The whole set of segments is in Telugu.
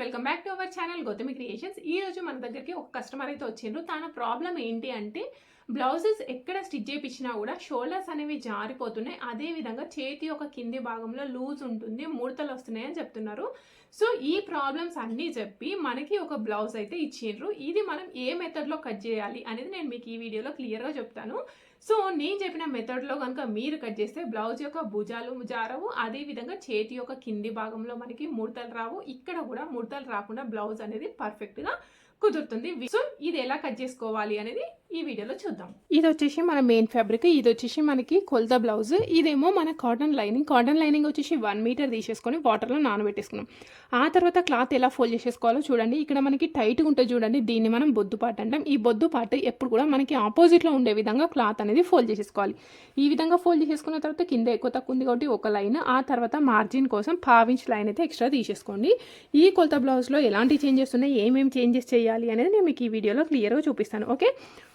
Welcome back to our channel Gautami creations ఈ రోజు మన దగ్గరికి ఒక కస్టమర్ అయితే వచ్చిండ్రు. తన ప్రాబ్లం ఏంటి అంటే బ్లౌజెస్ ఎక్కడ స్టిచ్ చేయించినా కూడా షోల్డర్స్ అనేవి జారిపోతున్నాయి. అదేవిధంగా చేతి ఒక కింది భాగంలో లూజ్ ఉంటుంది ముడతలు వస్తున్నాయి అని చెప్తున్నారు. సో ఈ ప్రాబ్లమ్స్ అన్నీ చెప్పి మనకి ఒక బ్లౌజ్ అయితే ఇచ్చిండ్రు. ఇది మనం ఏ మెథడ్లో కట్ చేయాలి అనేది నేను మీకు ఈ వీడియోలో క్లియర్గా చెప్తాను. సో నేను చెప్పిన మెథడ్లో కనుక మీరు కట్ చేస్తే బ్లౌజ్ యొక్క భుజాలు జారవు అదే విధంగా చేతి యొక్క కింది భాగంలో మనకి ముడతలు రావు. ఇక్కడ కూడా ముడతలు రాకుండా బ్లౌజ్ అనేది పర్ఫెక్ట్గా కుదురుతుంది. సో ఇది ఎలా కట్ చేసుకోవాలి అనేది ఈ వీడియోలో చూద్దాం. ఇది వచ్చేసి మన మెయిన్ ఫ్యాబ్రిక్ ఇది వచ్చేసి మనకి కొలత బ్లౌజ్ ఇదేమో మన కాటన్ లైనింగ్ కాటన్ లైనింగ్ వచ్చేసి వన్ మీటర్ తీసేసుకొని వాటర్లో నానబెట్టేసుకున్నాం. ఆ తర్వాత క్లాత్ ఎలా ఫోల్డ్ చేసేసుకోవాలో చూడండి. ఇక్కడ మనకి టైట్గా ఉంటుంది చూడండి. దీన్ని మనం బొద్దు పాట అంటాం. ఈ బొద్దు పాట ఎప్పుడు కూడా మనకి ఆపోజిట్లో ఉండే విధంగా క్లాత్ అనేది ఫోల్డ్ చేసేసుకోవాలి. ఈ విధంగా ఫోల్డ్ చేసేసుకున్న తర్వాత కింద ఎక్కువ తక్కువ ఉంది కాబట్టి ఒక లైన్ ఆ తర్వాత మార్జిన్ కోసం పావించ్ లైన్ అయితే ఎక్స్ట్రా తీసేసుకోండి. ఈ కొలత బ్లౌజ్లో ఎలాంటి చేంజెస్ ఉన్నాయి? ఏమేమి చేంజెస్ చేయాలి అనేది నేను మీకు ఈ వీడియోలో క్లియర్గా చూపిస్తాను. ఓకే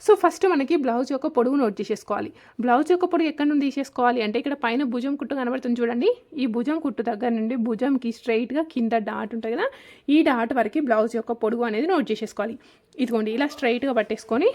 సో ఫస్ట్ మనకి బ్లౌజ్ యొక్క పొడుగు నోట్ చేసేసుకోవాలి. బ్లౌజ్ యొక్క పొడుగు ఎక్కడి నుండి తీసేసుకోవాలి అంటే ఇక్కడ పైన భుజం కుట్టు కనబడుతుంది చూడండి. ఈ భుజం కుట్టు దగ్గర నుండి భుజంకి స్ట్రైట్గా కింద డాట్ ఉంటుంది కదా. ఈ డాట్ వరకు బ్లౌజ్ యొక్క పొడుగు అనేది నోట్ చేసేసుకోవాలి. ఇదిగోండి ఇలా స్ట్రైట్గా పట్టేసుకొని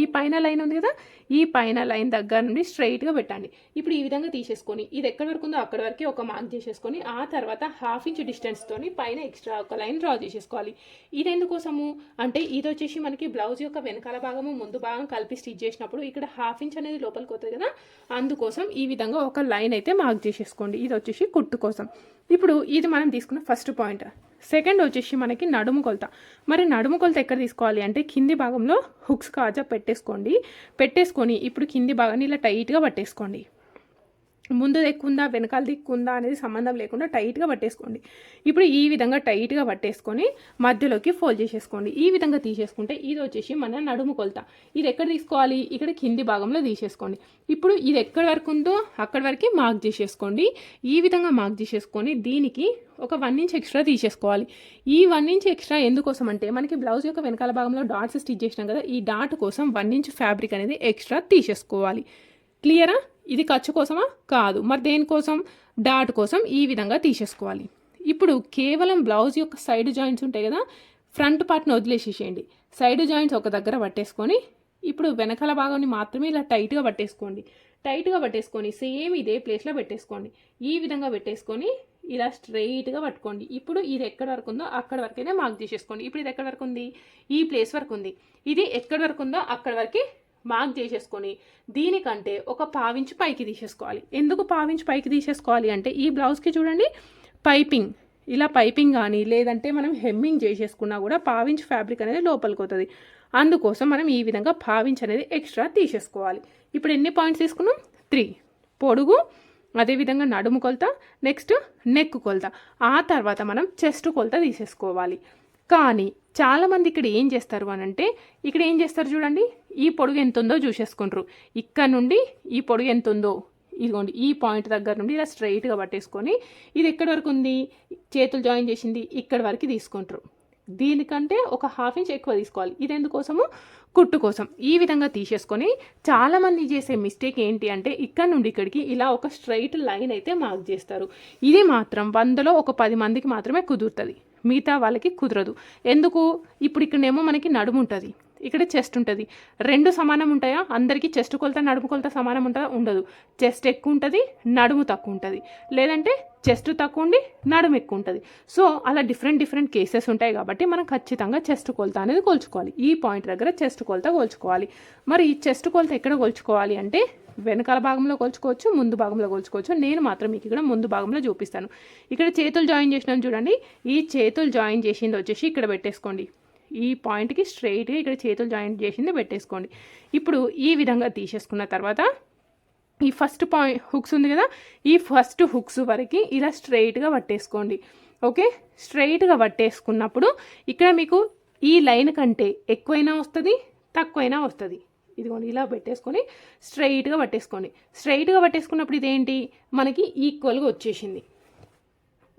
ఈ పైన లైన్ ఉంది కదా ఈ పైన లైన్ దగ్గర నుండి స్ట్రైట్గా పెట్టండి. ఇప్పుడు ఈ విధంగా తీసేసుకొని ఇది ఎక్కడి వరకు ఉందో అక్కడి వరకే ఒక మార్క్ చేసేసుకొని ఆ తర్వాత హాఫ్ ఇంచ్ డిస్టెన్స్తో పైన ఎక్స్ట్రా ఒక లైన్ డ్రా చేసేసుకోవాలి. ఇది ఎందుకోసము? అంటే ఇది వచ్చేసి మనకి బ్లౌజ్ యొక్క వెనకాల భాగము ముందు భాగం కలిపి స్టిచ్ చేసినప్పుడు ఇక్కడ హాఫ్ ఇంచ్ అనేది లోపలికి వస్తుంది కదా అందుకోసం ఈ విధంగా ఒక లైన్ అయితే మార్క్ చేసేసుకోండి. ఇది వచ్చేసి కుట్టు కోసం. ఇప్పుడు ఇది మనం తీసుకున్న ఫస్ట్ పాయింట్. సెకండ్ వచ్చేసి మనకి నడుము కొలత. మరి నడుము కొలత ఎక్కడ తీసుకోవాలి అంటే కింది భాగంలో హుక్స్ కాజా పెట్టేసుకోండి. పెట్టేసుకొని ఇప్పుడు కింది భాగాన్ని ఇలా టైట్గా పట్టేసుకోండి. ముందు దిక్కుందా వెనకాల దిక్కుందా అనేది సంబంధం లేకుండా టైట్గా పట్టేసుకోండి. ఇప్పుడు ఈ విధంగా టైట్గా పట్టేసుకొని మధ్యలోకి ఫోల్డ్ చేసేసుకోండి. ఈ విధంగా తీసేసుకుంటే ఇది వచ్చేసి మన నడుము కొలత. ఇది ఎక్కడ తీసుకోవాలి? ఇక్కడ కింది భాగంలో తీసేసుకోండి. ఇప్పుడు ఇది ఎక్కడి వరకు ఉందో అక్కడి వరకు మార్క్ చేసేసుకోండి. ఈ విధంగా మార్క్ చేసేసుకొని దీనికి ఒక వన్ ఇంచ్ ఎక్స్ట్రా తీసేసుకోవాలి. ఈ వన్ ఇంచ్ ఎక్స్ట్రా ఎందుకోసం అంటే మనకి బ్లౌజ్ యొక్క వెనకాల భాగంలో డాట్స్ స్టిచ్ చేసినాం కదా ఈ డాట్ కోసం వన్ ఇంచ్ ఫ్యాబ్రిక్ అనేది ఎక్స్ట్రా తీసేసుకోవాలి. క్లియరా? ఇది ఖర్చు కోసమా? కాదు. మరి దేనికోసం డాట్ కోసం ఈ విధంగా తీసేసుకోవాలి. ఇప్పుడు కేవలం బ్లౌజ్ యొక్క సైడ్ జాయింట్స్ ఉంటాయి కదా ఫ్రంట్ పార్ట్ని వదిలేసేసేయండి. సైడ్ జాయింట్స్ ఒక దగ్గర పట్టేసుకొని ఇప్పుడు వెనకాల భాగాన్ని మాత్రమే ఇలా టైట్గా పట్టేసుకోండి. టైట్గా పట్టేసుకొని సేమ్ ఇదే ప్లేస్లో పెట్టేసుకోండి. ఈ విధంగా పెట్టేసుకొని ఇలా స్ట్రైట్గా పట్టుకోండి. ఇప్పుడు ఇది ఎక్కడ వరకు ఉందో అక్కడ వరకైనా మార్క్ చేసేసుకోండి ఇప్పుడు ఇది ఎక్కడ వరకు ఉంది? ఈ ప్లేస్ వరకు ఉంది. ఇది ఎక్కడ వరకు ఉందో అక్కడ వరకు మార్క్ చేసేసుకొని దీనికంటే ఒక పావించి పైకి తీసేసుకోవాలి. ఎందుకు పావించి పైకి తీసేసుకోవాలి అంటే ఈ బ్లౌజ్కి చూడండి పైపింగ్. ఇలా పైపింగ్ కానీ లేదంటే మనం హెమ్మింగ్ చేసేసుకున్నా కూడా పావించ్ ఫ్యాబ్రిక్ అనేది లోపలికి అవుతుంది అందుకోసం మనం ఈ విధంగా పావించ్ అనేది ఎక్స్ట్రా తీసేసుకోవాలి. ఇప్పుడు ఎన్ని పాయింట్స్ తీసుకున్నాం? త్రీ. పొడుగు అదేవిధంగా నడుము కొలత నెక్స్ట్ నెక్ కొలత. ఆ తర్వాత మనం చెస్ట్ కొలత తీసేసుకోవాలి. కానీ చాలామంది ఇక్కడ ఏం చేస్తారు అని అంటే ఇక్కడ ఏం చేస్తారు చూడండి ఈ పొడుగు ఎంత ఉందో చూసేసుకుంటారు ఇక్కడ నుండి ఈ పొడుగు ఎంత ఉందో ఇదిగోండి ఈ పాయింట్ దగ్గర నుండి ఇలా స్ట్రైట్గా పట్టేసుకొని ఇది ఎక్కడి వరకు ఉంది? చేతులు జాయిన్ చేసింది ఇక్కడ వరకు తీసుకుంటారు. దీనికంటే ఒక హాఫ్ ఇంచ్ ఎక్కువ తీసుకోవాలి. ఇది ఎందుకోసము? కుట్టు కోసం. ఈ విధంగా తీసేసుకొని చాలామంది చేసే మిస్టేక్ ఏంటి అంటే ఇక్కడ నుండి ఇక్కడికి ఇలా ఒక స్ట్రైట్ లైన్ అయితే మార్క్ చేస్తారు. ఇది మాత్రం వందలో ఒక పది మందికి మాత్రమే కుదురుతుంది. మిగతా వాళ్ళకి కుదరదు. ఎందుకు? ఇప్పుడు ఇక్కడనేమో మనకి నడుము ఉంటుంది. ఇక్కడ చెస్ట్ ఉంటుంది. రెండు సమానం ఉంటాయా? అందరికీ చెస్ట్ కొలత నడుము కొలత సమానం ఉంటుందా ఉండదు. చెస్ట్ ఎక్కువ ఉంటుంది నడుము తక్కువ ఉంటుంది. లేదంటే చెస్ట్ తక్కువ ఉండి నడుము ఎక్కువ ఉంటుంది. సో అలా డిఫరెంట్ డిఫరెంట్ కేసెస్ ఉంటాయి కాబట్టి మనం ఖచ్చితంగా చెస్ట్ కొలత అనేది కొలుచుకోవాలి. ఈ పాయింట్ దగ్గర చెస్ట్ కొలత కొలుచుకోవాలి. మరి ఈ చెస్ట్ కొలత ఎక్కడ కొలుచుకోవాలి అంటే వెనకాల భాగంలో కొలుచుకోవచ్చు ముందు భాగంలో కొలుచుకోవచ్చు. నేను మాత్రం మీకు ఇక్కడ ముందు భాగంలో చూపిస్తాను. ఇక్కడ చేతులు జాయిన్ చేసినాను చూడండి. ఈ చేతులు జాయిన్ చేసింది వచ్చేసి ఇక్కడ పెట్టేసుకోండి. ఈ పాయింట్కి స్ట్రైట్గా ఇక్కడ చేతులు జాయిన్ చేసింది పెట్టేసుకోండి. ఇప్పుడు ఈ విధంగా తీసేసుకున్న తర్వాత ఈ ఫస్ట్ పాయింట్ హుక్స్ ఉంది కదా? ఈ ఫస్ట్ హుక్స్ వరకు ఇలా స్ట్రైట్గా పట్టేసుకోండి. ఓకే స్ట్రైట్గా పట్టేసుకున్నప్పుడు ఇక్కడ మీకు ఈ లైన్ కంటే ఎక్కువైనా వస్తుంది తక్కువైనా వస్తుంది. ఇదిగోండి ఇలా పెట్టేసుకొని స్ట్రైట్గా పట్టేసుకోండి. స్ట్రైట్గా పట్టేసుకున్నప్పుడు ఇదేంటి? మనకి ఈక్వల్గా వచ్చేసింది.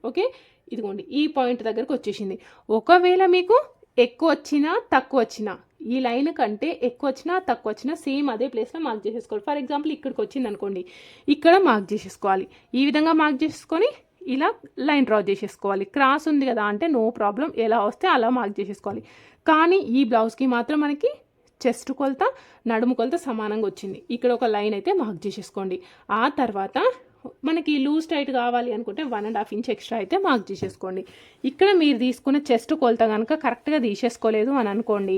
ఓకే? ఇదిగోండి ఈ పాయింట్ దగ్గరకు వచ్చేసింది. ఒకవేళ మీకు ఎక్కువ వచ్చినా తక్కువ వచ్చినా ఈ లైన్ కంటే ఎక్కువ వచ్చినా తక్కువ వచ్చినా సేమ్ అదే ప్లేస్లో మార్క్ చేసేసుకోవాలి. ఫర్ ఎగ్జాంపుల్ ఇక్కడికి వచ్చింది అనుకోండి ఇక్కడ మార్క్ చేసేసుకోవాలి. ఈ విధంగా మార్క్ చేసుకొని ఇలా లైన్ డ్రా చేసేసుకోవాలి. క్రాస్ ఉంది కదా అంటే నో ప్రాబ్లం ఎలా వస్తే అలా మార్క్ చేసేసుకోవాలి. కానీ ఈ బ్లౌజ్కి మాత్రం మనకి చెస్ట్ కొలత నడుము కొలత సమానంగా వచ్చింది. ఇక్కడ ఒక లైన్ అయితే మార్క్ చేసేసుకోండి. ఆ తర్వాత మనకి లూజ్ టైట్ కావాలి అనుకుంటే one and half inch extra అయితే మార్క్ చేసేసుకోండి. ఇక్కడ మీరు తీసుకున్న చెస్ట్ కొలత కనుక కరెక్ట్గా తీసేసుకోలేదు అని అనుకోండి.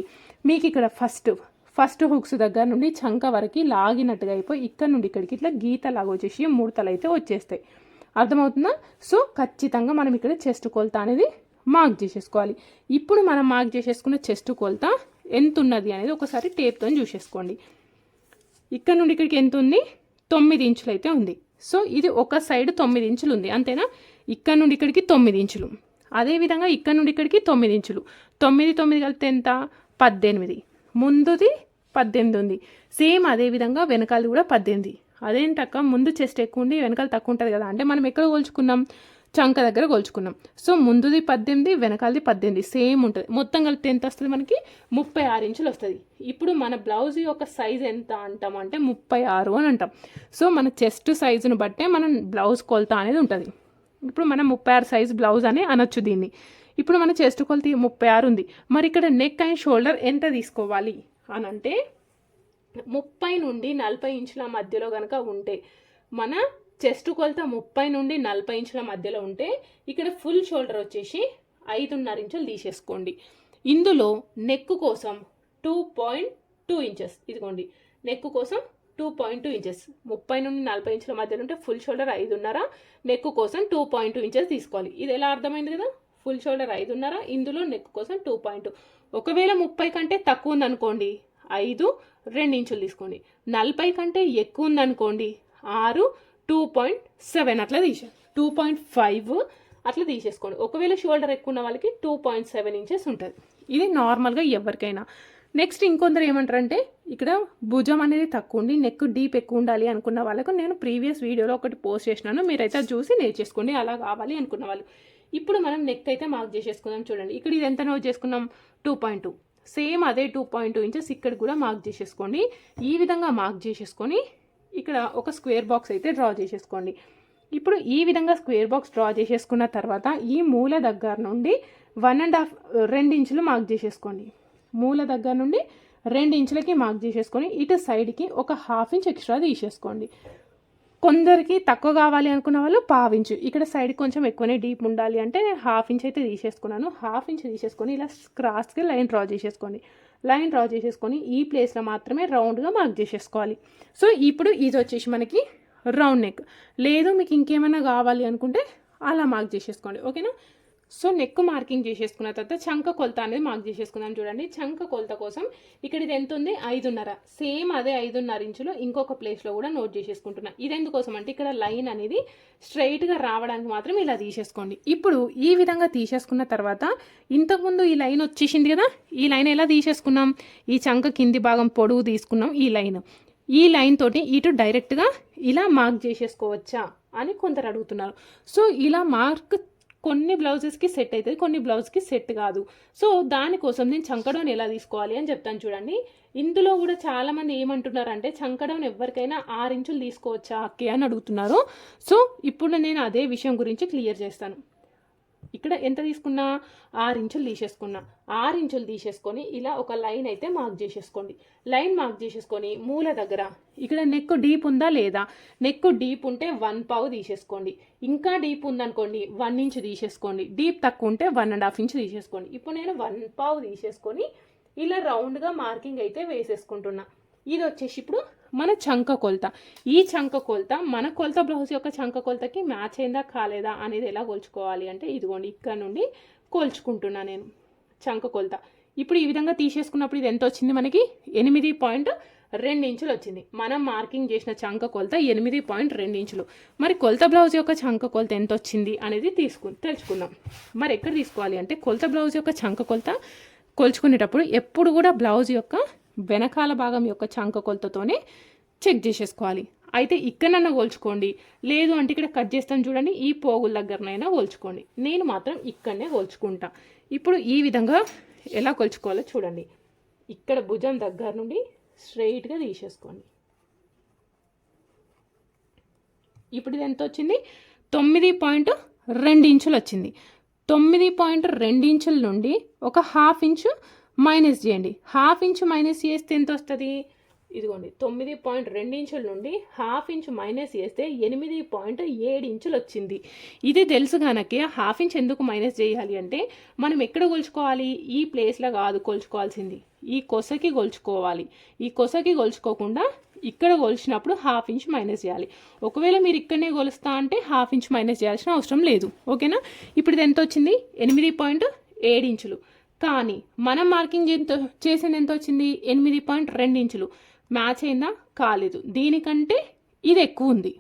మీకు ఇక్కడ ఫస్ట్ ఫస్ట్ హుక్స్ దగ్గర నుండి చంక వరకు లాగినట్టుగా అయిపోయి ఇక్కడ నుండి ఇక్కడికి ఇట్లా గీత లాగా వచ్చేసి ముడతలు అయితే వచ్చేస్తాయి. అర్థమవుతుందా? సో ఖచ్చితంగా మనం ఇక్కడ చెస్ట్ కొలత అనేది మార్క్ చేసేసుకోవాలి. ఇప్పుడు మనం మార్క్ చేసేసుకున్న చెస్ట్ కొలత ఎంత ఉన్నది అనేది ఒకసారి టేప్తో చూసేసుకోండి. ఇక్కడ నుండి ఇక్కడికి ఎంత ఉంది తొమ్మిది ఇంచులు అయితే ఉంది. సో ఇది ఒక సైడ్ తొమ్మిది ఇంచులు ఉంది. అంతేనా? ఇక్కడ నుండి ఇక్కడికి తొమ్మిది ఇంచులు. అదేవిధంగా ఇక్కడ నుండి ఇక్కడికి తొమ్మిది ఇంచులు. తొమ్మిది తొమ్మిది కలిపితే ఎంత? పద్దెనిమిది. ముందుది పద్దెనిమిది ఉంది. సేమ్ అదేవిధంగా వెనకాలది కూడా పద్దెనిమిది. అదేంటక్క? ముందు చెస్ట్ ఎక్కువ ఉంది వెనకాల తక్కువ ఉంటుంది కదా. అంటే మనం ఎక్కడ కోల్చుకున్నాం చంక దగ్గర కొలుచుకున్నాం. సో ముందుది పద్దెనిమిది వెనకాలది పద్దెనిమిది. సేమ్ ఉంటుంది. మొత్తం కలిపితే ఎంత వస్తుంది మనకి? ముప్పై ఆరు ఇంచులు వస్తుంది. ఇప్పుడు మన బ్లౌజ్ యొక్క సైజ్ ఎంత అంటాం అంటే ముప్పై ఆరు అని అంటాం. సో మన చెస్ట్ సైజును బట్టే మనం బ్లౌజ్ కొలత అనేది ఉంటుంది. ఇప్పుడు మనం ముప్పై ఆరు సైజ్ బ్లౌజ్ అని అనొచ్చు దీన్ని. ఇప్పుడు మన చెస్ట్ కొలత ముప్పై ఆరు ఉంది. మరి ఇక్కడ నెక్ అండ్ షోల్డర్ ఎంత తీసుకోవాలి? అని అంటే ముప్పై నుండి నలభై ఇంచుల మధ్యలో కనుక ఉంటే మన చెస్ట్ కొలత ముప్పై నుండి నలభై ఇంచుల మధ్యలో ఉంటే ఇక్కడ ఫుల్ షోల్డర్ వచ్చేసి ఐదున్నర ఇంచులు తీసేసుకోండి. ఇందులో నెక్ కోసం టూ పాయింట్ టూ ఇంచెస్ ఇదిగోండి నెక్ కోసం టూ పాయింట్ టూ ఇంచెస్ ముప్పై నుండి నలభై ఇంచుల మధ్యలో ఉంటే ఫుల్ షోల్డర్ ఐదున్నర నెక్ కోసం టూ పాయింట్ టూ ఇంచెస్ తీసుకోవాలి. ఇది ఎలా అర్థమైంది కదా? ఫుల్ షోల్డర్ ఐదున్నర ఇందులో నెక్ కోసం టూ పాయింట్ ఒకవేళ ముప్పై కంటే తక్కువ ఉందనుకోండి ఐదు రెండు ఇంచులు తీసుకోండి. నలభై కంటే ఎక్కువ ఉందనుకోండి ఆరు టూ పాయింట్ సెవెన్ అట్లా తీసే టూ పాయింట్ ఫైవ్ అట్లా తీసేసుకోండి. ఒకవేళ షోల్డర్ ఎక్కువ ఉన్న వాళ్ళకి టూ పాయింట్ సెవెన్ ఇంచెస్ ఉంటుంది. ఇది నార్మల్గా ఎవరికైనా. నెక్స్ట్ ఇంకొందరు ఏమంటారంటే ఇక్కడ భుజం అనేది తక్కువ ఉండి నెక్ డీప్ ఎక్కువ ఉండాలి అనుకున్న వాళ్ళకు నేను ప్రీవియస్ వీడియోలో ఒకటి పోస్ట్ చేసినాను. మీరైతే అది చూసి నేర్చేసుకోండి అలా కావాలి అనుకున్న వాళ్ళు. ఇప్పుడు మనం నెక్ అయితే మార్క్ చేసేసుకుందాం చూడండి. ఇక్కడ ఇది ఎంత నోట్ చేసుకున్నాం? టూ పాయింట్ టూ సేమ్ అదే టూ పాయింట్ టూ ఇంచెస్ ఇక్కడ కూడా మార్క్ చేసేసుకోండి. ఈ విధంగా మార్క్ చేసేసుకొని ఇక్కడ ఒక స్క్వేర్ బాక్స్ అయితే డ్రా చేసేసుకోండి. ఇప్పుడు ఈ విధంగా స్క్వేర్ బాక్స్ డ్రా చేసేసుకున్న తర్వాత ఈ మూల దగ్గర నుండి వన్ అండ్ హాఫ్ రెండు ఇంచులు మార్క్ చేసేసుకోండి. మూల దగ్గర నుండి రెండు ఇంచులకి మార్క్ చేసేసుకొని ఇటు సైడ్కి ఒక హాఫ్ ఇంచ్ ఎక్స్ట్రా తీసేసుకోండి. కొందరికి తక్కువ కావాలి అనుకున్న వాళ్ళు పావించు ఇక్కడ సైడ్ కొంచెం ఎక్కువనే డీప్ ఉండాలి అంటే నేను హాఫ్ ఇంచ్ అయితే తీసేసుకున్నాను. హాఫ్ ఇంచ్ తీసేసుకొని ఇలా క్రాస్కి లైన్ డ్రా చేసేసుకోండి. లైన్ డ్రా చేసేసుకొని ఈ ప్లేస్లో మాత్రమే రౌండ్గా మార్క్ చేసేసుకోవాలి. సో ఇప్పుడు ఇది వచ్చేసి మనకి రౌండ్ నెక్ లేదు మీకు ఇంకేమైనా కావాలి అనుకుంటే అలా మార్క్ చేసేసుకోండి. ఓకేనా సో నెక్ మార్కింగ్ చేసేసుకున్న తర్వాత చంక కొలత అనేది మార్క్ చేసేసుకుందాం చూడండి. చంక కొలత కోసం ఇక్కడ ఇది ఎంత ఉంది? ఐదున్నర. సేమ్ అదే ఐదున్నర ఇంచులో ఇంకొక ప్లేస్లో కూడా నోట్ చేసేసుకుంటున్నా. ఇది ఎందుకోసం అంటే ఇక్కడ లైన్ అనేది స్ట్రైట్గా రావడానికి మాత్రం ఇలా తీసేసుకోండి. ఇప్పుడు ఈ విధంగా తీసేసుకున్న తర్వాత ఇంతకుముందు ఈ లైన్ వచ్చేసింది కదా? ఈ లైన్ ఎలా తీసేసుకున్నాం? ఈ చంక కింది భాగం పొడవు తీసుకున్నాం ఈ లైన్ ఈ లైన్ తోటి ఇటు డైరెక్ట్గా ఇలా మార్క్ చేసేసుకోవచ్చా అని కొందరు అడుగుతున్నారు. సో ఇలా మార్క్ కొన్ని బ్లౌజెస్కి సెట్ అవుతుంది కొన్ని బ్లౌజ్కి సెట్ కాదు. సో దానికోసం నేను చంకడౌన్ ఎలా తీసుకోవాలి అని చెప్తాను చూడండి. ఇందులో కూడా చాలామంది ఏమంటున్నారంటే చంకడం ఎవరికైనా ఆరు ఇంచులు తీసుకోవచ్చా అక్కే అని అడుగుతున్నారు. సో ఇప్పుడు నేను అదే విషయం గురించి క్లియర్ చేస్తాను. ఇక్కడ ఎంత తీసుకున్నా? ఆరు ఇంచులు తీసేసుకున్నా. ఆరు ఇంచులు తీసేసుకొని ఇలా ఒక లైన్ అయితే మార్క్ చేసేసుకోండి. లైన్ మార్క్ చేసేసుకొని మూల దగ్గర ఇక్కడ నెక్ డీప్ ఉందా లేదా? నెక్ డీప్ ఉంటే వన్ పావు తీసేసుకోండి. ఇంకా డీప్ ఉందనుకోండి వన్ ఇంచ్ తీసేసుకోండి. డీప్ తక్కువ ఉంటే వన్ అండ్ హాఫ్ ఇంచ్ తీసేసుకోండి. ఇప్పుడు నేను వన్ పావు తీసేసుకొని ఇలా రౌండ్గా మార్కింగ్ అయితే వేసేసుకుంటున్నా. ఇది వచ్చేసి ఇప్పుడు మన చంక కొలత. ఈ చంక కొలత మన కొలత బ్లౌజ్ యొక్క చంక కొలతకి మ్యాచ్ అయిందా కాలేదా అనేది ఎలా కొలుచుకోవాలి అంటే ఇదిగోండి ఇక్కడ నుండి కొలుచుకుంటున్నా నేను చంక కొలత. ఇప్పుడు ఈ విధంగా తీసేసుకున్నప్పుడు ఇది ఎంత వచ్చింది మనకి? ఎనిమిది పాయింట్ రెండు ఇంచులు వచ్చింది. మనం మార్కింగ్ చేసిన చంక కొలత ఎనిమిది పాయింట్ రెండు ఇంచులు. మరి కొలత బ్లౌజ్ యొక్క చంక కొలత ఎంత వచ్చింది అనేది తీసుకు తెలుసుకుందాం. మరి ఎక్కడ తీసుకోవాలి అంటే కొలత బ్లౌజ్ యొక్క చంక కొలత కొలుచుకునేటప్పుడు ఎప్పుడు కూడా బ్లౌజ్ యొక్క వెనకాల భాగం యొక్క చంక కొలతతోనే చెక్ చేసేసుకోవాలి. అయితే ఇక్కడనన్నా కోల్చుకోండి. లేదు అంటే ఇక్కడ కట్ చేస్తాను చూడండి ఈ పోగుల దగ్గరనైనా కోల్చుకోండి. నేను మాత్రం ఇక్కడనే కోల్చుకుంటా. ఇప్పుడు ఈ విధంగా ఎలా కొలుచుకోవాలో చూడండి. ఇక్కడ భుజం దగ్గర నుండి స్ట్రైట్గా తీసేసుకోండి. ఇప్పుడు ఇది ఎంత వచ్చింది? తొమ్మిది పాయింట్ రెండు ఇంచులు వచ్చింది. తొమ్మిది పాయింట్ రెండు ఇంచుల నుండి ఒక హాఫ్ ఇంచు మైనస్ చేయండి. హాఫ్ ఇంచు మైనస్ చేస్తే ఎంత వస్తుంది? ఇదిగోండి తొమ్మిది పాయింట్ రెండు ఇంచుల నుండి హాఫ్ ఇంచు మైనస్ చేస్తే ఎనిమిది పాయింట్ ఏడు ఇంచులు వచ్చింది. ఇది తెలుసు కనుక హాఫ్ ఇంచ్ ఎందుకు మైనస్ చేయాలి అంటే మనం ఎక్కడ కొలుచుకోవాలి? ఈ ప్లేస్లో కాదు కొలుచుకోవాల్సింది. ఈ కొసకి కొలుచుకోవాలి. ఈ కొసకి కొలుచుకోకుండా ఇక్కడ కొలిచినప్పుడు హాఫ్ ఇంచ్ మైనస్ చేయాలి. ఒకవేళ మీరు ఇక్కడనే కొలుస్తా అంటే హాఫ్ ఇంచ్ మైనస్ చేయాల్సిన అవసరం లేదు. ఓకేనా? ఇప్పుడు ఇది ఎంత వచ్చింది? ఎనిమిది పాయింట్ ఏడు ఇంచులు. కానీ మనం మార్కింగ్ ఎంత చేసింది ఎంత వచ్చింది ఎనిమిది పాయింట్ రెండు ఇంచులు. మ్యాచ్ అయిందా? కాలేదు. దీనికంటే ఇది ఎక్కువ ఉంది.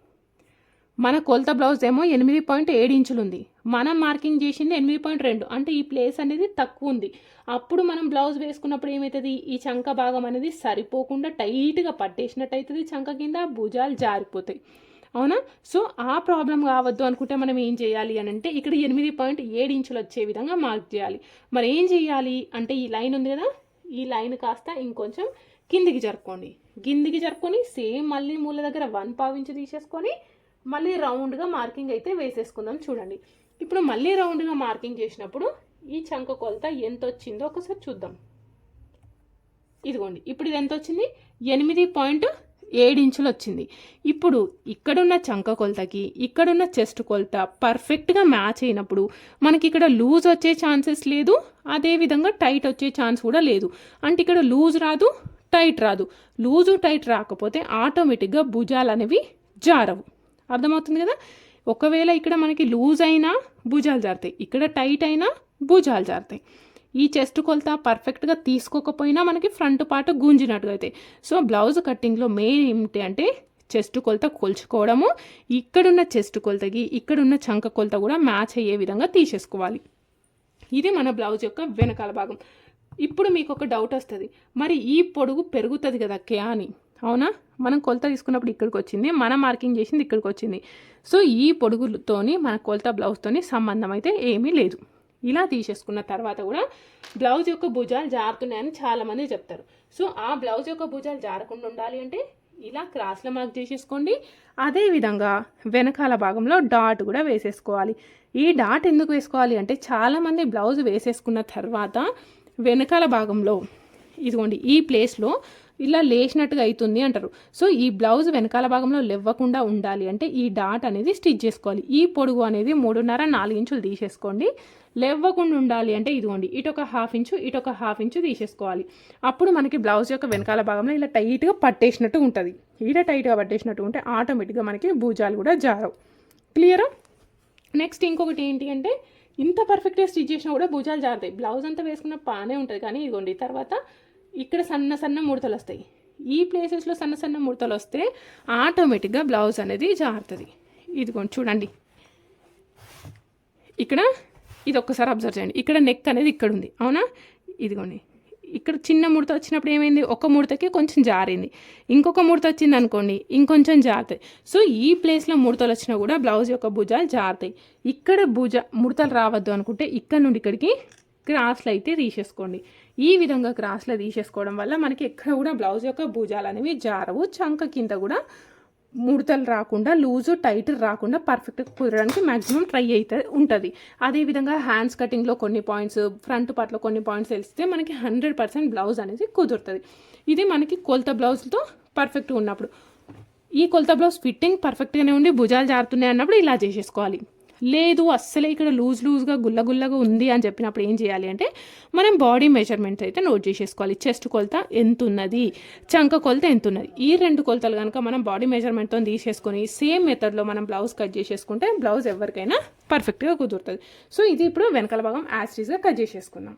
మన కొలత బ్లౌజ్ ఏమో ఎనిమిది పాయింట్ ఏడు ఇంచులు ఉంది మనం మార్కింగ్ చేసింది ఎనిమిది పాయింట్ రెండు. అంటే ఈ ప్లేస్ అనేది తక్కువ ఉంది. అప్పుడు మనం బ్లౌజ్ వేసుకున్నప్పుడు ఏమవుతుంది ఈ చంక భాగం అనేది సరిపోకుండా టైట్గా పట్టేసినట్టు అవుతుంది చంక కింద. భుజాలు జారిపోతాయి. అవునా? సో ఆ ప్రాబ్లం కావద్దు అనుకుంటే మనం ఏం చేయాలి అని అంటే ఇక్కడ ఎనిమిది పాయింట్ ఏడు ఇంచులు వచ్చే విధంగా మార్క్ చేయాలి. మరి ఏం చేయాలి అంటే ఈ లైన్ ఉంది కదా? ఈ లైన్ కాస్త ఇంకొంచెం కిందికి జరుపుకోండి. కిందికి జరుపుకొని సేమ్ మళ్ళీ మూల దగ్గర వన్ పావించి తీసేసుకొని మళ్ళీ రౌండ్గా మార్కింగ్ అయితే వేసేసుకుందాం చూడండి. ఇప్పుడు మళ్ళీ రౌండ్గా మార్కింగ్ చేసినప్పుడు ఈ చంక కొలత ఎంత వచ్చిందో ఒకసారి చూద్దాం. ఇదిగోండి ఇప్పుడు ఇది ఎంత వచ్చింది? ఎనిమిది పాయింట్ ఏడించులు వచ్చింది. ఇప్పుడు ఇక్కడున్న చంక కొలతకి ఇక్కడున్న చెస్ట్ కొలత పర్ఫెక్ట్గా మ్యాచ్ అయినప్పుడు మనకి ఇక్కడ లూజ్ వచ్చే ఛాన్సెస్ లేదు అదేవిధంగా టైట్ వచ్చే ఛాన్స్ కూడా లేదు. అంటే ఇక్కడ లూజ్ రాదు టైట్ రాదు. లూజు టైట్ రాకపోతే ఆటోమేటిక్గా భుజాలు అనేవి జారవు. అర్థమవుతుంది కదా? ఒకవేళ ఇక్కడ మనకి లూజ్ అయినా భుజాలు జారుతాయి. ఇక్కడ టైట్ అయినా భుజాలు జారుతాయి. ఈ చెస్ట్ కొలత పర్ఫెక్ట్గా తీసుకోకపోయినా మనకి ఫ్రంట్ పార్ట్ గుంజినట్టుగా అవుతాయి సో బ్లౌజ్ కట్టింగ్లో మెయిన్ ఏమిటి అంటే చెస్ట్ కొలత కొలుచుకోవడము ఇక్కడున్న చెస్ట్ కొలతకి ఇక్కడున్న చంక కొలత కూడా మ్యాచ్ అయ్యే విధంగా తీసేసుకోవాలి. ఇది మన బ్లౌజ్ యొక్క వెనకాల భాగం. ఇప్పుడు మీకు ఒక డౌట్ వస్తుంది మరి ఈ పొడుగు పెరుగుతుంది కదా కే అని? అవునా? మనం కొలత తీసుకున్నప్పుడు ఇక్కడికి వచ్చింది మనం మార్కింగ్ చేసింది ఇక్కడికి వచ్చింది. సో ఈ పొడుగుతోని మన కొలత బ్లౌజ్తోని సంబంధం అయితే ఏమీ లేదు. ఇలా తీసేసుకున్న తర్వాత కూడా బ్లౌజ్ యొక్క భుజాలు జారుతున్నాయని చాలామంది చెప్తారు. సో ఆ బ్లౌజ్ యొక్క భుజాలు జారకుండా ఉండాలి అంటే ఇలా క్రాస్లో మార్క్ చేసేసుకోండి. అదేవిధంగా వెనకాల భాగంలో డాట్ కూడా వేసేసుకోవాలి. ఈ డాట్ ఎందుకు వేసుకోవాలి అంటే చాలామంది బ్లౌజ్ వేసేసుకున్న తర్వాత వెనకాల భాగంలో ఇదిగోండి ఈ ప్లేస్లో ఇలా లేచినట్టుగా అవుతుంది అంటారు. సో ఈ బ్లౌజ్ వెనకాల భాగంలో లెవ్వకుండా ఉండాలి అంటే ఈ డాట్ అనేది స్టిచ్ చేసుకోవాలి. ఈ పొడుగు అనేది మూడున్నర నాలుగు ఇంచులు తీసేసుకోండి. లేవ్వకుండా ఉండాలి అంటే ఇదిగోండి ఇటు ఒక హాఫ్ ఇంచు ఇటు ఒక హాఫ్ ఇంచు తీసేసుకోవాలి. అప్పుడు మనకి బ్లౌజ్ యొక్క వెనకాల భాగంలో ఇలా టైట్గా పట్టేసినట్టు ఉంటుంది. ఇలా టైట్గా పట్టేసినట్టు ఉంటే ఆటోమేటిక్గా మనకి భూజాలు కూడా జారవు. క్లియరా? నెక్స్ట్ ఇంకొకటి ఏంటి అంటే ఇంత పర్ఫెక్ట్గా స్టిచ్ చేసినా కూడా భుజాలు జారుతాయి. బ్లౌజ్ అంతా వేసుకున్న బాగానే ఉంటుంది. కానీ ఇదిగోండి తర్వాత ఇక్కడ సన్న సన్న ముడతలు వస్తాయి. ఈ ప్లేసెస్లో సన్న సన్న ముడతలు వస్తే ఆటోమేటిక్గా బ్లౌజ్ అనేది జారుతుంది. ఇదిగోండి చూడండి. ఇక్కడ ఇది ఒక్కసారి అబ్జర్వ్ చేయండి. ఇక్కడ నెక్ అనేది ఇక్కడ ఉంది. అవునా? ఇదిగోండి. ఇక్కడ చిన్న ముడత వచ్చినప్పుడు ఏమైంది? ఒక ముడతకి కొంచెం జారింది. ఇంకొక ముడత వచ్చింది అనుకోండి ఇంకొంచెం జారుతాయి. సో ఈ ప్లేస్లో ముడతలు వచ్చినా కూడా బ్లౌజ్ యొక్క భుజాలు జారుతాయి. ఇక్కడ భుజ ముడతలు రావద్దు అనుకుంటే ఇక్కడ నుండి ఇక్కడికి క్రాస్లు అయితే తీసేసుకోండి. ఈ విధంగా క్రాస్లో తీసేసుకోవడం వల్ల మనకి ఎక్కడ కూడా బ్లౌజ్ యొక్క భుజాలు అనేవి జారవు. చంక కింద కూడా ముడతలు రాకుండా లూజు టైట్ రాకుండా పర్ఫెక్ట్గా కుదరడానికి మ్యాక్సిమం ట్రై అయితే ఉంటుంది. అదేవిధంగా హ్యాండ్స్ కటింగ్లో కొన్ని పాయింట్స్ ఫ్రంట్ పార్ట్లో కొన్ని పాయింట్స్ తెలిస్తే మనకి హండ్రెడ్ పర్సెంట్ బ్లౌజ్ అనేది కుదురుతుంది. ఇది మనకి కొలత బ్లౌజ్తో పర్ఫెక్ట్గా ఉన్నప్పుడు. ఈ కొలత బ్లౌజ్ ఫిట్టింగ్ పర్ఫెక్ట్గానే ఉండి భుజాలు జారుతున్నాయి అన్నప్పుడు ఇలా చేసేసుకోవాలి. లేదు అస్సలే ఇక్కడ లూజ్ లూజ్గా గుల్ల గుల్లగా ఉంది అని చెప్పినప్పుడు ఏం చేయాలి అంటే మనం బాడీ మెజర్మెంట్స్ అయితే నోట్ చేసేసుకోవాలి. చెస్ట్ కొలత ఎంత ఉన్నది చంక కొలత ఎంత ఉన్నది ఈ రెండు కొలతలు కనుక మనం బాడీ మెజర్మెంట్తో తీసేసుకొని సేమ్ మెథడ్లో మనం బ్లౌజ్ కట్ చేసేసుకుంటే బ్లౌజ్ ఎవరికైనా పర్ఫెక్ట్గా కుదురుతుంది. సో ఇది ఇప్పుడు వెనకాల భాగం యాస్టీస్గా కట్ చేసేసుకుందాం.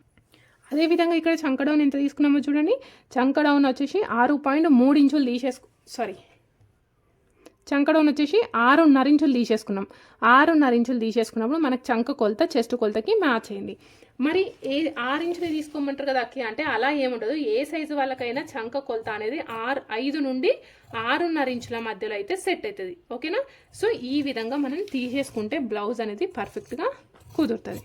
అదేవిధంగా ఇక్కడ చంక డౌన్ ఎంత తీసుకున్నామో చూడండి. చంక డౌన్ వచ్చేసి ఆరు పాయింట్ మూడు ఇంచులు తీసేసుకు సారీ చంకడోన్ వచ్చేసి ఆరున్నర ఇంచులు తీసేసుకున్నాం. ఆరున్నర ఇంచులు తీసేసుకున్నప్పుడు మనకు చంక కొలత చెస్ట్ కొలతకి మ్యాచ్ అయింది. మరి ఏ ఆరు ఇంచులు తీసుకోమంటారు కదా అక్కి? అంటే అలా ఏముండదు. ఏ సైజు వాళ్ళకైనా చంక కొలత అనేది ఆరు ఐదు నుండి ఆరున్నర ఇంచుల మధ్యలో అయితే సెట్ అవుతుంది. ఓకేనా? సో ఈ విధంగా మనం తీసేసుకుంటే బ్లౌజ్ అనేది పర్ఫెక్ట్గా కుదురుతుంది.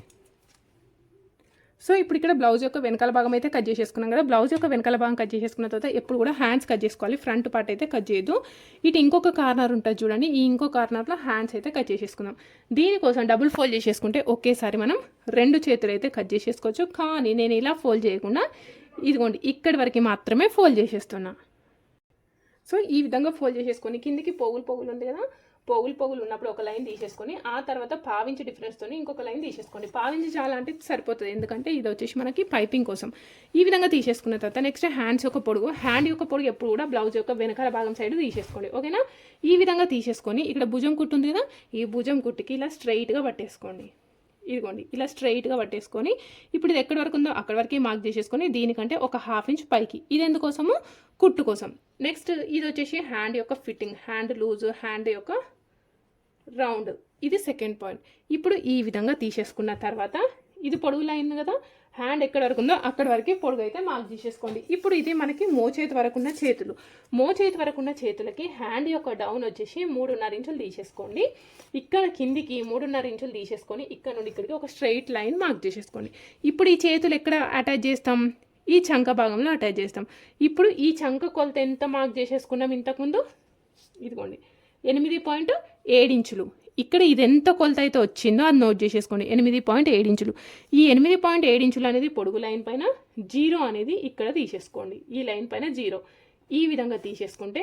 సో ఇప్పుడు ఇక్కడ బ్లౌజ్ యొక్క వెనకాల భాగం అయితే కట్ చేసేసుకున్నాం కదా. బ్లౌజ్ యొక్క వెనకాల భాగం కట్ చేసేసుకున్న తర్వాత ఎప్పుడు కూడా హ్యాండ్స్ కట్ చేసుకోవాలి. ఫ్రంట్ పార్ట్ అయితే కట్ చేయదు ఇటు ఇంకొక కార్నర్ ఉంటుంది చూడండి. ఈ ఇంకో కార్నర్లో హ్యాండ్స్ అయితే కట్ చేసేసుకుందాం. దీనికోసం డబుల్ ఫోల్డ్ చేసేసుకుంటే ఒకేసారి మనం రెండు చేతులు అయితే కట్ చేసేసుకోవచ్చు. కానీ నేను ఇలా ఫోల్డ్ చేయకుండా ఇదిగోండి ఇక్కడి వరకు మాత్రమే ఫోల్డ్ చేసేస్తున్నా. సో ఈ విధంగా ఫోల్డ్ చేసేసుకొని కిందికి పోగులు పోగులు ఉంది కదా. పోగులు పోగులు ఉన్నప్పుడు ఒక లైన్ తీసేసుకొని ఆ తర్వాత పావించి డిఫరెన్స్తో ఇంకొక లైన్ తీసేసుకోండి. పావించి చాలా అంటే సరిపోతుంది. ఎందుకంటే ఇది వచ్చేసి మనకి పైపింగ్ కోసం. ఈ విధంగా తీసేసుకున్న తర్వాత నెక్స్ట్ హ్యాండ్స్ యొక్క పొడుగు. హ్యాండ్ యొక్క పొడుగు ఎప్పుడు కూడా బ్లౌజ్ యొక్క వెనకాల భాగం సైడ్ తీసేసుకోండి. ఓకేనా? ఈ విధంగా తీసేసుకొని ఇక్కడ భుజం కుట్టు ఉంది కదా ఈ భుజం కుట్టుకి ఇలా స్ట్రైట్గా పట్టేసుకోండి. ఇదిగోండి ఇలా స్ట్రైట్గా పట్టేసుకొని ఇప్పుడు ఇది ఎక్కడి వరకు ఉందో అక్కడి వరకే మార్క్ చేసేసుకొని దీనికంటే ఒక హాఫ్ ఇంచ్ పైకి. ఇది ఎందుకోసము? కుట్టు కోసం. నెక్స్ట్ ఇది వచ్చేసి హ్యాండ్ యొక్క ఫిట్టింగ్ హ్యాండ్ లూజ్ హ్యాండ్ యొక్క రౌండ్. ఇది సెకండ్ పాయింట్. ఇప్పుడు ఈ విధంగా తీసేసుకున్న తర్వాత ఇది పొడుగు లైన్ కదా హ్యాండ్ ఎక్కడ వరకు ఉందో అక్కడ వరకే పొడుగు అయితే మార్క్ చేసేసుకోండి. ఇప్పుడు ఇది మనకి మోచేతి వరకు ఉన్న చేతులు. మోచేతి వరకు ఉన్న చేతులకి హ్యాండ్ యొక్క డౌన్ వచ్చేసి మూడున్నర ఇంచులు తీసేసుకోండి. ఇక్కడ కిందికి మూడున్నర ఇంచులు తీసేసుకొని ఇక్కడ నుండి ఇక్కడికి ఒక స్ట్రైట్ లైన్ మార్క్ చేసేసుకోండి. ఇప్పుడు ఈ చేతులు ఎక్కడ అటాచ్ చేస్తాం? ఈ చంక భాగంలో అటాచ్ చేస్తాం. ఇప్పుడు ఈ చంక కొలత ఎంత మార్క్ చేసేసుకున్నాం ఇంతకుముందు? ఇదిగోండి. ఎనిమిది పాయింట్ ఏడించులు ఇక్కడ ఇది ఎంత కొలత అయితే వచ్చిందో అది నోట్ చేసేసుకోండి. ఎనిమిది పాయింట్ ఏడించులు ఈ ఎనిమిది పాయింట్ ఏడించులు అనేది పొడుగు లైన్ పైన జీరో అనేది ఇక్కడ తీసేసుకోండి. ఈ లైన్ పైన జీరో. ఈ విధంగా తీసేసుకుంటే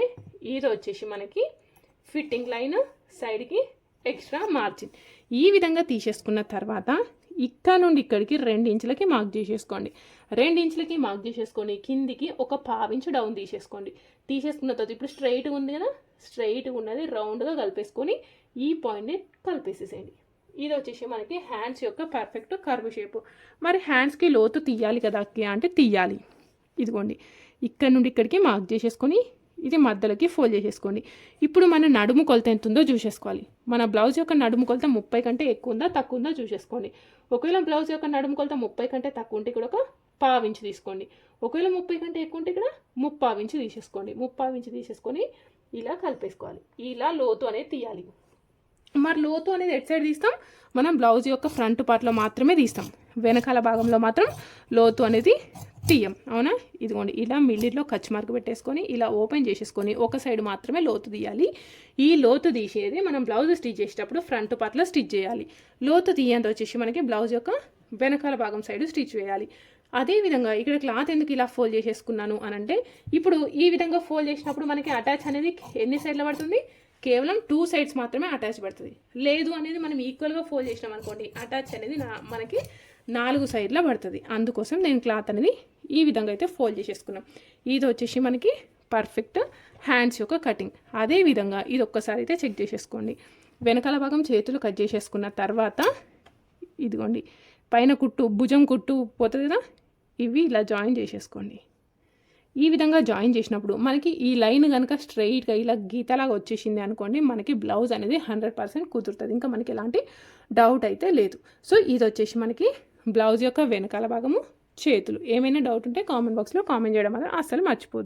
ఇది వచ్చేసి మనకి ఫిట్టింగ్ లైన్ సైడ్కి ఎక్స్ట్రా మార్జిన్. ఈ విధంగా తీసేసుకున్న తర్వాత ఇక్కడ నుండి ఇక్కడికి రెండు ఇంచులకి మార్క్ చేసేసుకోండి. రెండు ఇంచులకి మార్క్ చేసేసుకొని కిందికి ఒక పావించు డౌన్ తీసేసుకోండి. తీసేసుకున్న తర్వాత ఇప్పుడు స్ట్రైట్ ఉంది కదా? స్ట్రైట్ ఉన్నది రౌండ్గా కలిపేసుకొని ఈ పాయింట్ని కలిపేసేసేయండి. ఇది వచ్చేసి మనకి హ్యాండ్స్ యొక్క పర్ఫెక్ట్ కర్వ్ షేప్ మరి హ్యాండ్స్కి లోతు తీయాలి కదా అక్కి? అంటే తీయాలి. ఇదిగోండి. ఇక్కడ నుండి ఇక్కడికి మార్క్ చేసేసుకొని ఇది మధ్యలోకి ఫోల్డ్ చేసేసుకోండి. ఇప్పుడు మన నడుము కొలత ఎంత ఉందో చూసేసుకోవాలి. మన బ్లౌజ్ యొక్క నడుము కొలత ముప్పై కంటే ఎక్కువ ఉందా తక్కువ ఉందా చూసేసుకోండి. ఒకవేళ బ్లౌజ్ యొక్క నడుము కొలత ముప్పై కంటే తక్కువ ఉంటే ఇక్కడ ఒక పావించి తీసుకోండి. ఒకవేళ ముప్పై కంటే ఎక్కువ ఉంటే ఇక్కడ ముప్పావించి తీసేసుకోండి. ముప్పావించి తీసేసుకొని ఇలా కలిపేసుకోవాలి. ఇలా లోతు అనేది తీయాలి. మరి లోతు అనేది ఎటు సైడ్ తీస్తాం? మనం బ్లౌజ్ యొక్క ఫ్రంట్ పార్ట్లో మాత్రమే తీస్తాం. వెనకాల భాగంలో మాత్రం లోతు అనేది టీఎం అవునా? ఇదిగోండి ఇలా మిల్లిలో ఖర్చు మార్క్ పెట్టేసుకొని ఇలా ఓపెన్ చేసేసుకొని ఒక సైడ్ మాత్రమే లోతు తీయాలి. ఈ లోతు తీసేది మనం బ్లౌజ్ స్టిచ్ చేసేటప్పుడు ఫ్రంట్ పార్ట్లో స్టిచ్ చేయాలి. లోతు తీయంత వచ్చేసి మనకి బ్లౌజ్ యొక్క వెనకాల భాగం సైడ్ స్టిచ్ వేయాలి. అదేవిధంగా ఇక్కడ క్లాత్ ఎందుకు ఇలా ఫోల్డ్ చేసేసుకున్నాను అని అంటే ఇప్పుడు ఈ విధంగా ఫోల్డ్ చేసినప్పుడు మనకి అటాచ్ అనేది ఎన్ని సైడ్లో పడుతుంది? కేవలం టూ సైడ్స్ మాత్రమే అటాచ్ పడుతుంది. లేదు అనేది మనం ఈక్వల్గా ఫోల్డ్ చేసినాం అనుకోండి అటాచ్ అనేది నా మనకి నాలుగు సైడ్లో పడుతుంది. అందుకోసం నేను క్లాత్ అనేది ఈ విధంగా అయితే ఫోల్డ్ చేసేసుకున్నాం. ఇది వచ్చేసి మనకి పర్ఫెక్ట్ హ్యాండ్స్ యొక్క కటింగ్. అదే విధంగా ఇది ఒక్కసారి అయితే చెక్ చేసేసుకోండి. వెనకాల భాగం చేతులు కట్ చేసేసుకున్న తర్వాత ఇదిగోండి పైన కుట్టు భుజం కుట్టు పోతుంది కదా? ఇవి ఇలా జాయిన్ చేసేసుకోండి. ఈ విధంగా జాయిన్ చేసినప్పుడు మనకి ఈ లైన్ కనుక స్ట్రైట్గా ఇలా గీతలాగా వచ్చేసింది అనుకోండి మనకి బ్లౌజ్ అనేది హండ్రెడ్ పర్సెంట్ కుదురుతుంది. ఇంకా మనకి ఎలాంటి డౌట్ అయితే లేదు. సో ఇది వచ్చేసి మనకి బ్లౌజ్ యొక్క వెనకాల భాగము చేతులు. ఏమైనా డౌట్ ఉంటే కామెంట్ బాక్స్లో కామెంట్ చేయడం మాత్రం అస్సలు మర్చిపోదు